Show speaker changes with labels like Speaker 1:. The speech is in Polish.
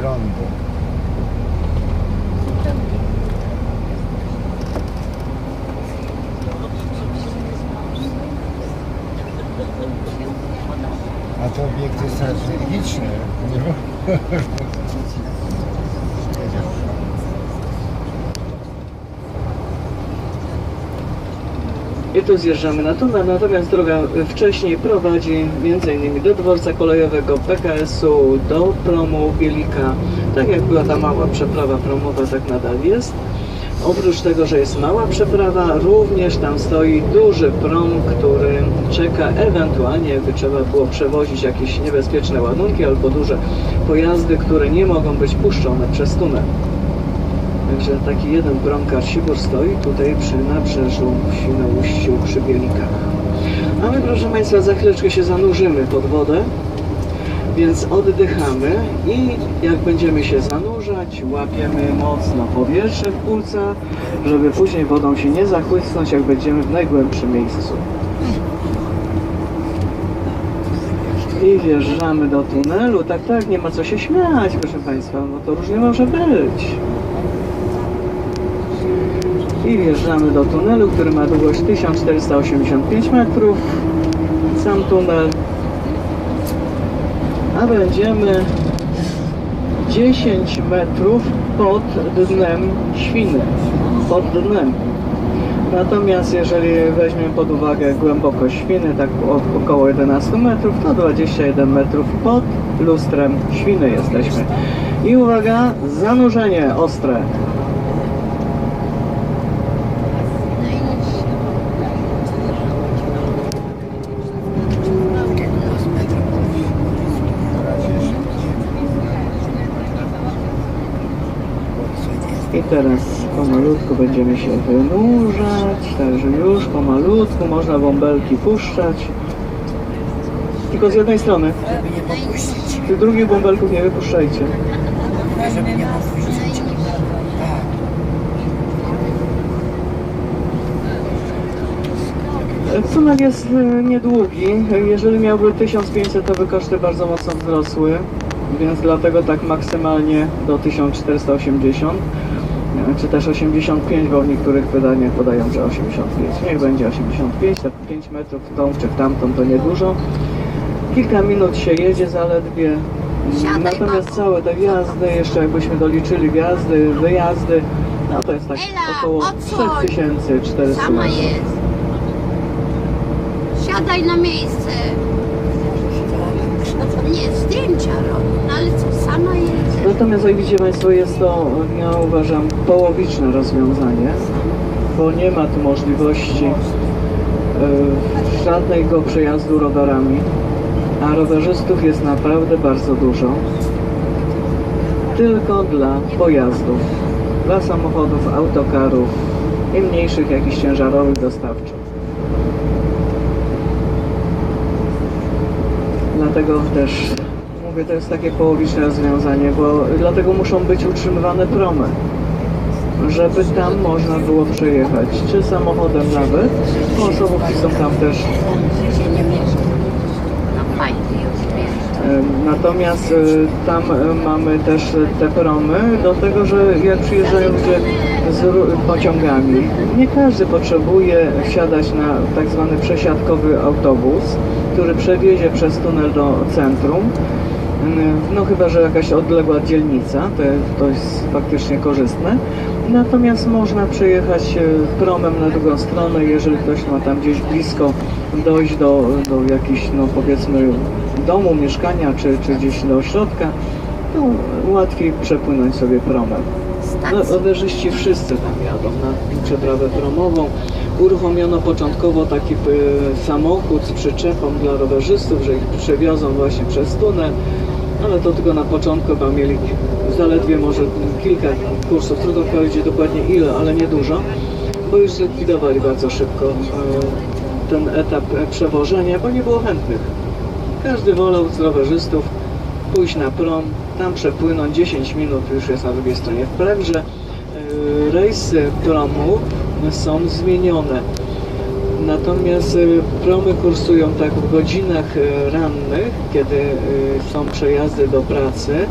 Speaker 1: prądu. A to obiekty strategiczne. Nie ma- Wiedział.
Speaker 2: I tu zjeżdżamy na tunel, natomiast droga wcześniej prowadzi m.in. do dworca kolejowego PKS-u, do promu Bielika. Tak jak była ta mała przeprawa promowa, tak nadal jest. Oprócz tego, że jest mała przeprawa, również tam stoi duży prom, który czeka ewentualnie, jakby trzeba było przewozić jakieś niebezpieczne ładunki albo duże pojazdy, które nie mogą być puszczone przez tunel. Także taki jeden bramkarz Sibor stoi tutaj przy nabrzeżu w Świnoujściu przy Bielikach. A my proszę Państwa za chwileczkę się zanurzymy pod wodę, więc oddychamy i jak będziemy się zanurzać, łapiemy mocno powietrze w płucach, żeby później wodą się nie zachłysnąć, jak będziemy w najgłębszym miejscu. I wjeżdżamy do tunelu. Tak, tak, nie ma co się śmiać, proszę Państwa, bo to różnie może być. I wjeżdżamy do tunelu, który ma długość 1485 metrów. Sam tunel. A będziemy 10 metrów pod dnem Świny. Pod dnem. Natomiast jeżeli weźmiemy pod uwagę głębokość Świny, tak około 11 metrów, to 21 metrów pod lustrem Świny jesteśmy. I uwaga, zanurzenie ostre. I teraz pomalutku będziemy się wynurzać, także już pomalutku można bąbelki puszczać. Tylko z jednej strony.
Speaker 3: Żeby nie popuścić.
Speaker 2: Tych drugich bąbelków nie wypuszczajcie.
Speaker 3: Żeby nie popuścić. Tak.
Speaker 2: Tunel jest y, niedługi. Jeżeli miałby 1500, to by koszty bardzo mocno wzrosły, więc dlatego tak maksymalnie do 1480 y, czy też 85, bo w niektórych wydaniach podają, że 85. Niech będzie 85, te 5 metrów w tą czy w tamtą to niedużo. Kilka minut się jedzie zaledwie. Natomiast całe te wjazdy, jeszcze jakbyśmy doliczyli wjazdy, wyjazdy, no to jest tak około
Speaker 4: odsłoń.
Speaker 2: 3400
Speaker 4: Sama
Speaker 2: metrów.
Speaker 4: jest. Siadaj na miejsce. Nie, zdjęcia robi, no ale co, sama jest.
Speaker 2: Natomiast jak widzicie Państwo, jest to, ja uważam, połowiczne rozwiązanie, bo nie ma tu możliwości e, żadnego przejazdu rowerami, a rowerzystów jest naprawdę bardzo dużo. Tylko dla pojazdów, dla samochodów, autokarów i mniejszych jakichś ciężarowych dostawczych. Dlatego też to jest takie połowiczne rozwiązanie, bo dlatego muszą być utrzymywane promy, żeby tam można było przejechać, czy samochodem nawet, bo osobówki są tam też. Natomiast e, tam e, mamy też te promy, do tego, że jak przyjeżdżają ludzie z pociągami, nie każdy potrzebuje wsiadać na tak zwany przesiadkowy autobus, który przewiezie przez tunel do centrum. Mm, No chyba, że jakaś odległa dzielnica, to, to jest faktycznie korzystne. Natomiast można przejechać e, promem na drugą stronę, jeżeli ktoś ma tam gdzieś blisko dojść do, do jakichś, no powiedzmy, domu, mieszkania, czy, czy gdzieś do ośrodka, to łatwiej przepłynąć sobie promem. No, rowerzyści wszyscy tam jadą na przeprawę promową. Uruchomiono początkowo taki e, samochód z przyczepą dla rowerzystów, że ich przewiozą właśnie przez tunel, ale to tylko na początku, chyba mieli zaledwie może kilka kursów, trudno powiedzieć dokładnie ile, ale niedużo, bo już zlikwidowali bardzo szybko e, ten etap przewożenia, bo nie było chętnych. Każdy wolał z rowerzystów pójść na prom, tam przepłynąć 10 minut, już jest na drugiej stronie. Wprawdzie e, rejsy promu są zmienione. Natomiast e, promy kursują tak w godzinach e, rannych, kiedy e, są przejazdy do pracy